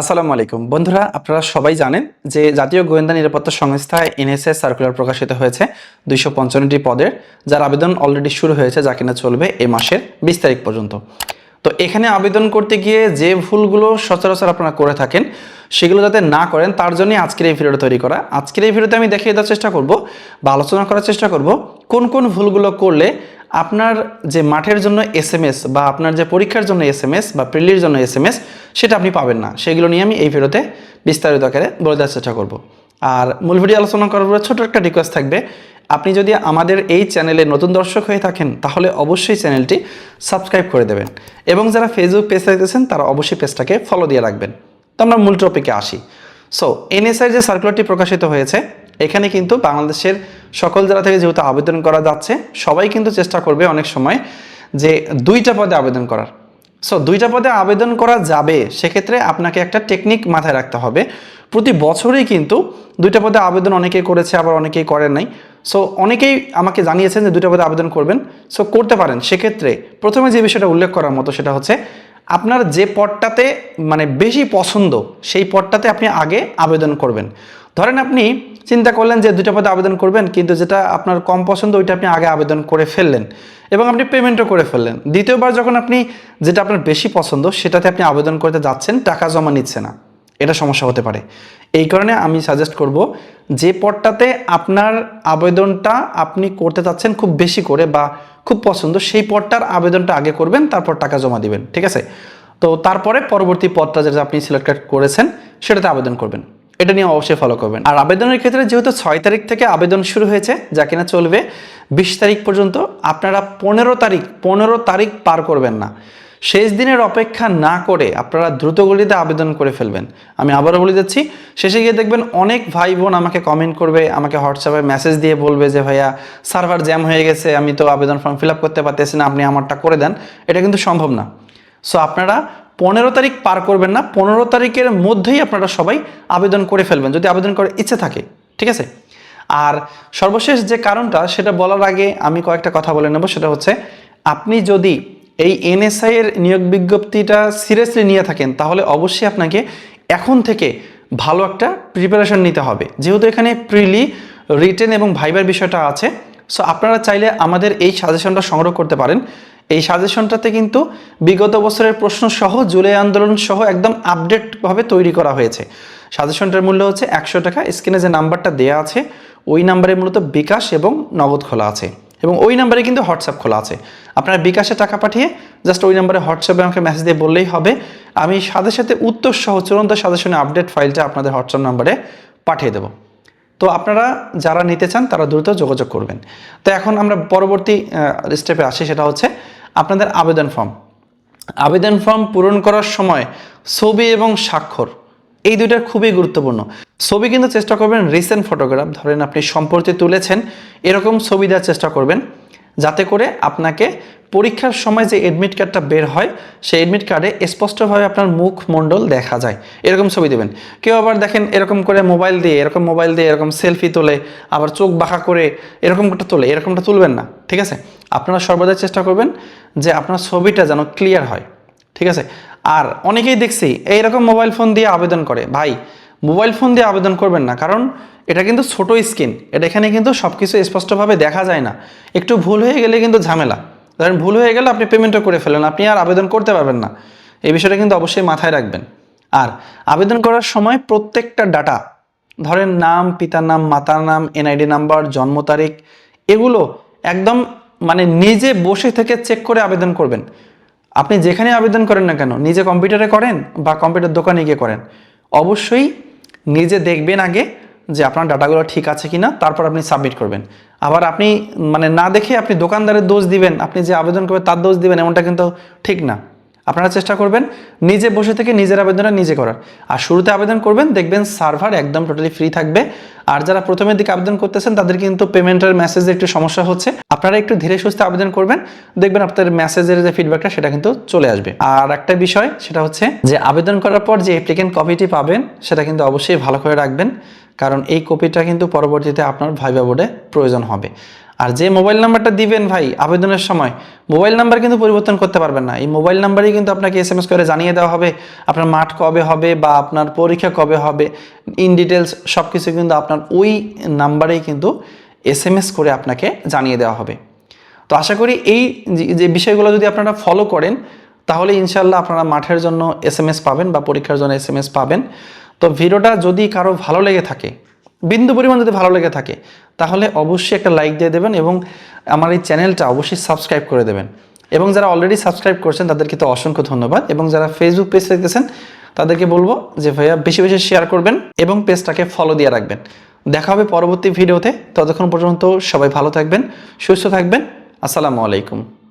আসসালামু আলাইকুম। বন্ধুরা, আপনারা সবাই জানেন যে জাতীয় গোয়েন্দা নিরাপত্তা সংস্থায় এনএসএ সার্কুলার প্রকাশিত হয়েছে দুইশো পঞ্চান্নটি পদের, যার আবেদন অলরেডি শুরু হয়েছে যা কিনা চলবে এ মাসের বিশ তারিখ পর্যন্ত। তো এখানে আবেদন করতে গিয়ে যে ভুলগুলো সচরাচর আপনারা করে থাকেন, সেগুলো যাতে না করেন, তার জন্যই আজকের এই ভিডিওটা তৈরি করা। আজকের এই ভিডিওতে আমি দেখিয়ে দেওয়ার চেষ্টা করব বা আলোচনা করার চেষ্টা করব কোন কোন ভুলগুলো করলে আপনার যে মাঠের জন্য এস বা আপনার যে পরীক্ষার জন্য এস বা প্রিলির জন্য এস সেটা আপনি পাবেন না। সেগুলো নিয়ে আমি এই ভিডিওতে বিস্তারিত আকারে বলে দেওয়ার চেষ্টা করব। আর মূল ভিডিও আলোচনা করার পরে ছোটো একটা রিকোয়েস্ট থাকবে আপনি যদি আমাদের এই চ্যানেলে নতুন দর্শক হয়ে থাকেন, তাহলে অবশ্যই চ্যানেলটি সাবস্ক্রাইব করে দেবেন। এবং যারা ফেসবুক পেজ দেখতেছেন তারা অবশ্যই পেজটাকে ফলো দিয়ে রাখবেন। তো আমরা মূল টপিকে আসি। সো এনএসআই যে সার্কুলারটি প্রকাশিত হয়েছে, এখানে কিন্তু বাংলাদেশের সকল জেলা থেকে যেহেতু আবেদন করা যাচ্ছে, সবাই কিন্তু চেষ্টা করবে অনেক সময় যে দুইটা পদে আবেদন করার। সো দুইটা পদে আবেদন করা যাবে, সেক্ষেত্রে আপনাকে একটা টেকনিক মাথায় রাখতে হবে। প্রতি বছরই কিন্তু দুইটা পদে আবেদন অনেকেই করেছে, আবার অনেকেই করেন নাই। সো অনেকেই আমাকে জানিয়েছেন যে দুটো পদে আবেদন করবেন। সো করতে পারেন। সেক্ষেত্রে প্রথমে যে বিষয়টা উল্লেখ করার মতো সেটা হচ্ছে, আপনার যে পদটাতে মানে বেশি পছন্দ, সেই পদটাতে আপনি আগে আবেদন করবেন। ধরেন আপনি চিন্তা করলেন যে দুটো পদে আবেদন করবেন, কিন্তু যেটা আপনার কম পছন্দ, ওইটা আপনি আগে আবেদন করে ফেললেন এবং আপনি পেমেন্টও করে ফেললেন। দ্বিতীয়বার যখন আপনি যেটা আপনার বেশি পছন্দ, সেটাতে আপনি আবেদন করতে যাচ্ছেন, টাকা জমা নিচ্ছে না। এটা সমস্যা হতে পারে। এই কারণে আমি সাজেস্ট করব যে পদটাতে আপনার আবেদনটা আপনি করতে চাচ্ছেন খুব বেশি করে বা খুব পছন্দ, সেই পদটার আবেদনটা আগে করবেন, তারপর টাকা জমা দিবেন, ঠিক আছে? তো তারপরে পরবর্তী পদটা যেটা আপনি সিলেক্ট করেছেন, সেটাতে আবেদন করবেন। এটা নিয়ে অবশ্যই ফলো করবেন। আর আবেদনের ক্ষেত্রে যেহেতু ছয় তারিখ থেকে আবেদন শুরু হয়েছে, যা কিনা চলবে, বিশ তারিখ পর্যন্ত আপনারা পনেরো তারিখ পনেরো তারিখ পার করবেন না। শেষ দিনের অপেক্ষা না করে আপনারা দ্রুতগতিতে আবেদন করে ফেলবেন। আমি আবারও বলে দিচ্ছি, শেষে গিয়ে দেখবেন অনেক ভাই বোন আমাকে কমেন্ট করবে, আমাকে হোয়াটসঅ্যাপে মেসেজ দিয়ে বলবে যে, ভাইয়া সার্ভার জ্যাম হয়ে গেছে, আমি তো আবেদন ফর্ম ফিল আপ করতে পারতেছি না, আপনি আমারটা করে দেন। এটা কিন্তু সম্ভব না। সো আপনারা পনেরো তারিখ পার করবেন না, পনেরো তারিখের মধ্যেই আপনারা সবাই আবেদন করে ফেলবেন, যদি আবেদন করার ইচ্ছে থাকে, ঠিক আছে? আর সর্বশেষ যে কারণটা, সেটা বলার আগে আমি কয়েকটা কথা বলে নেব, সেটা হচ্ছে, আপনি যদি এই এনএসআই এর নিয়োগ বিজ্ঞপ্তিটা সিরিয়াসলি নিয়ে থাকেন, তাহলে অবশ্যই আপনাকে এখন থেকে ভালো একটা প্রিপারেশন নিতে হবে। যেহেতু এখানে প্রিলি রিটেন এবং ভাইবার বিষয়টা আছে সো আপনারা চাইলে আমাদের এই সাজেশনটা সংগ্রহ করতে পারেন। এই সাজেশনটাতে কিন্তু বিগত বছরের প্রশ্ন সহ, জুলাই আন্দোলন সহ একদম আপডেটভাবে তৈরি করা হয়েছে। সাজেশনটার মূল্য হচ্ছে একশো টাকা স্ক্রিনে যে নাম্বারটা দেওয়া আছে, ওই নাম্বারে মূলত বিকাশ এবং নগদ খোলা আছে। এবং ওই নাম্বারে কিন্তু হোয়াটসঅ্যাপ খোলা আছে। আপনার বিকাশে টাকা পাঠিয়ে জাস্ট ওই নাম্বারে হোয়াটসঅ্যাপে আমাকে মেসেজ দিয়ে বললেই হবে। আমি সাথে সাথে উত্তর সহ চূড়ান্ত সাজেশনে আপডেট ফাইলটা আপনাদের হোয়াটসঅ্যাপ নাম্বারে পাঠিয়ে দেবো। তো আপনারা যারা নিতে চান, তারা দ্রুত যোগাযোগ করবেন। তো এখন আমরা পরবর্তী স্টেপে আসি, সেটা হচ্ছে আপনাদের আবেদন ফর্ম আবেদন ফর্ম পূরণ করার সময় ছবি এবং স্বাক্ষর। এই দুইটা খুবই গুরুত্বপূর্ণ। ছবি কিন্তু চেষ্টা করবেন রিসেন্ট ফটোগ্রাফ ধরেন আপনি সম্প্রতি তুলেছেন, এরকম ছবি দেওয়ার চেষ্টা করবেন, যাতে করে আপনাকে পরীক্ষার সময় যে এডমিট কার্ডটা বের হয়, সেই এডমিট কার্ডে স্পষ্টভাবে আপনার মুখ মণ্ডল দেখা যায়। এরকম ছবি দেবেন। কেউ আবার দেখেন এরকম করে মোবাইল দিয়ে, এরকম মোবাইল দিয়ে, এরকম সেলফি তোলে, আবার চোখ বাঁকা করে এরকমটা তোলে, এরকমটা তুলবেন না, ঠিক আছে? আপনারা সর্বদা চেষ্টা করবেন যে আপনার ছবিটা যেন ক্লিয়ার হয়, ঠিক আছে? আর অনেকেই দেখছি এইরকম মোবাইল ফোন দিয়ে আবেদন করে। ভাই মোবাইল ফোন দিয়ে আবেদন করবেন না, কারণ এটা কিন্তু ছোট স্ক্রিন এটা এখানে কিন্তু সব কিছু স্পষ্টভাবে দেখা যায় না। একটু ভুল হয়ে গেলে কিন্তু ঝামেলা। ধরেন ভুল হয়ে গেলে আপনি পেমেন্টও করে ফেলেন, আপনি আর আবেদন করতে পারবেন না। এই বিষয়টা কিন্তু অবশ্যই মাথায় রাখবেন। আর আবেদন করার সময় প্রত্যেকটা ডাটা ধরেন নাম, পিতার নাম, মাতার নাম এনআইডি নাম্বার জন্ম তারিখ, এগুলো একদম মানে নিজে বসে থেকে চেক করে আবেদন করবেন। আপনি যেখানে আবেদন করেন না কেন, নিজে কম্পিউটারে করেন বা কম্পিউটার দোকানে গিয়ে করেন? অবশ্যই নিজে দেখবেন আগে যে আপনার ডাটাগুলো ঠিক আছে কি না তারপর আপনি সাবমিট করবেন। আবার আপনি মানে না দেখে আপনি দোকানদারের দোষ দিবেন, আপনি যে আবেদন করবেন তার দোষ দিবেন, এমনটা কিন্তু ঠিক না। আপনারা চেষ্টা করবেন নিজে বসে থেকে নিজের আবেদনটা নিজে করার। আর শুরুতে আবেদন করবেন, দেখবেন সার্ভার একদম টোটালি ফ্রি থাকবে। আর যারা প্রথমের দিকে আবেদন করতেছেন, তাদের কিন্তু পেমেন্টের মেসেজে একটু সমস্যা হচ্ছে। আপনারা একটু ধীরে সুস্থে আবেদন করবেন, দেখবেন আপনাদের মেসেজের যে ফিডব্যাকটা সেটা কিন্তু চলে আসবে। আর একটা বিষয়, সেটা হচ্ছে যে আবেদন করার পর যে অ্যাপ্লিকেন্ট কপিটি পাবেন, সেটা কিন্তু অবশ্যই ভালো করে রাখবেন। কারণ এই কপিটা কিন্তু পরবর্তীতে আপনার ভাইবা বোর্ডে প্রয়োজন হবে। আর যে মোবাইল নাম্বারটা দিবেন ভাই আবেদনের সময়, মোবাইল নাম্বার কিন্তু পরিবর্তন করতে পারবেন না। এই মোবাইল নাম্বারেই কিন্তু আপনাকে এস এম এস করে জানিয়ে দেওয়া হবে, আপনার মাঠ কবে হবে বা আপনার পরীক্ষা কবে হবে ইন ডিটেলস সব কিছু কিন্তু আপনার ওই নাম্বারেই কিন্তু এস এম এস করে আপনাকে জানিয়ে দেওয়া হবে। তো আশা করি এই যে- বিষয়গুলো যদি আপনারা ফলো করেন, তাহলে ইনশাল্লাহ আপনারা মাঠের জন্য এস এম এস পাবেন বা পরীক্ষার জন্য এস এম এস পাবেন। তো ভিডিওটা যদি কারও ভালো লেগে থাকে বিন্দু পরিমাণ যদি ভালো লেগে থাকে, তাহলে অবশ্যই একটা লাইক দিয়ে দেবেন এবং আমার এই চ্যানেলটা অবশ্যই সাবস্ক্রাইব করে দেবেন। এবং যারা অলরেডি সাবস্ক্রাইব করছেন, তাদেরকে তো অসংখ্য ধন্যবাদ। এবং যারা ফেসবুক পেজ দেখতেছেন তাদেরকে বলব যে ভাইয়া বেশি বেশি শেয়ার করবেন এবং পেজটাকে ফলো দিয়ে রাখবেন। দেখা হবে পরবর্তী ভিডিওতে ততক্ষণ পর্যন্ত সবাই ভালো থাকবেন, সুস্থ থাকবেন। আসসালামু আলাইকুম।